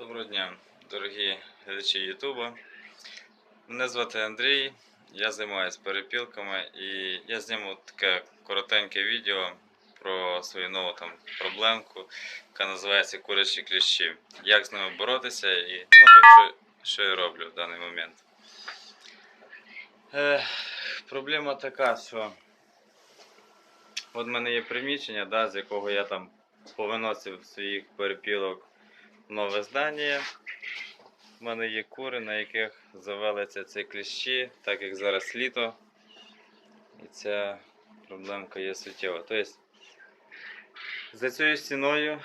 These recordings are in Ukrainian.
Доброго дня, дорогі глядачі Ютуба. Мене звати Андрій, я займаюся перепілками і я зніму таке коротеньке відео про свою нову там проблемку, яка називається курячі кліщі. Як з ними боротися і ну, що, що я роблю в даний момент. Е, проблема така, що от в мене є приміщення, да, з якого я там повиносив своїх перепілок нове здання. У мене є кури, на яких завелися ці кліщі, так як зараз літо. І ця проблемка є суттєва. Тобто, за цією стіною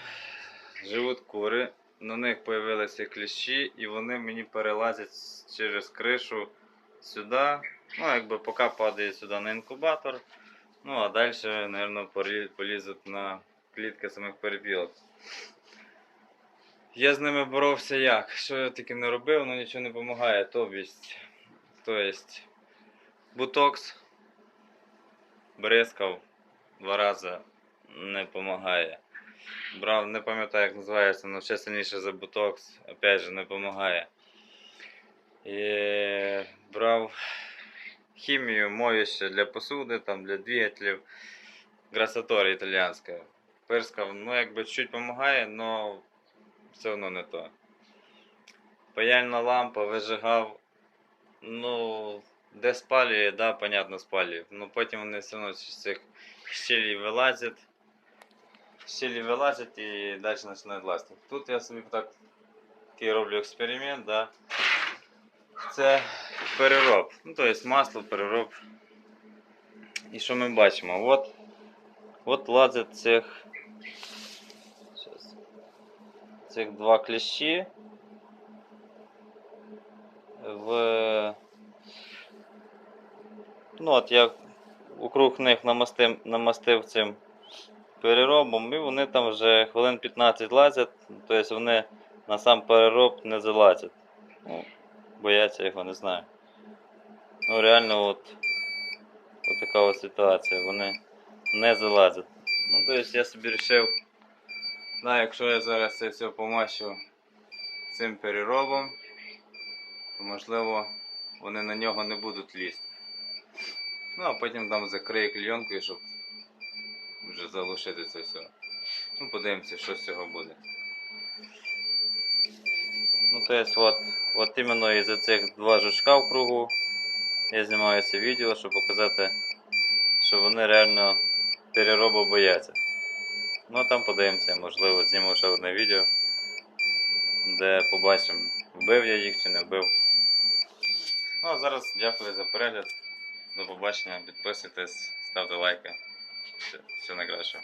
живуть кури, на них з'явилися кліщі, і вони мені перелазять через кришу сюди. Ну, якби поки падає сюди на інкубатор. Ну, а далі, мабуть, полізуть на клітки самих перепілок. Я з ними боровся як? Що я таки не робив, але нічого не допомагає. Тобто, тобто бутокс бризкав два рази не допомагає. Брав, не пам'ятаю, як називається, але ще сильніше за бутокс, опять же, не допомагає. І брав хімію, моюще для посуди, там, для двигателів, грасаторі італіянська. Пирскав, ну якби чуть допомагає, але все одно не то. Паяльна лампа вижигав, ну, де спалює, да, понятно, спалює. Ну потім вони все одно з цих щелей вилазять. Щелі вилазять і далі починають лазити. Тут я собі так такий роблю експеримент, да. Це перероб. Ну, тобто масло, перероб. І що ми бачимо? От, от лазять цих. Цих два кліщі в. Ну, от я округ них намастив, намастив цим переробом, і вони там вже хвилин 15 лазять, тобто вони на сам перероб не залазять. Ну, бояться його, не знаю. Ну, реально, от, от така от ситуація. Вони не залазять. Ну, тобто я собі вирішив. Да, якщо я зараз це все помащу цим переробом, то можливо вони на нього не будуть лізти. Ну а потім там закрию клійонкою, щоб вже заглушити це все. Ну, подивимося, що з цього буде. Ну, то есть, от, от іменно із цих два жучка в кругу я знімаю це відео, щоб показати, що вони реально переробу бояться. Ну а там подивимося, можливо, зніму ще одне відео, де побачимо, вбив я їх чи не вбив. Ну а зараз дякую за перегляд. До побачення, підписуйтесь, ставте лайки. Все, найкращого.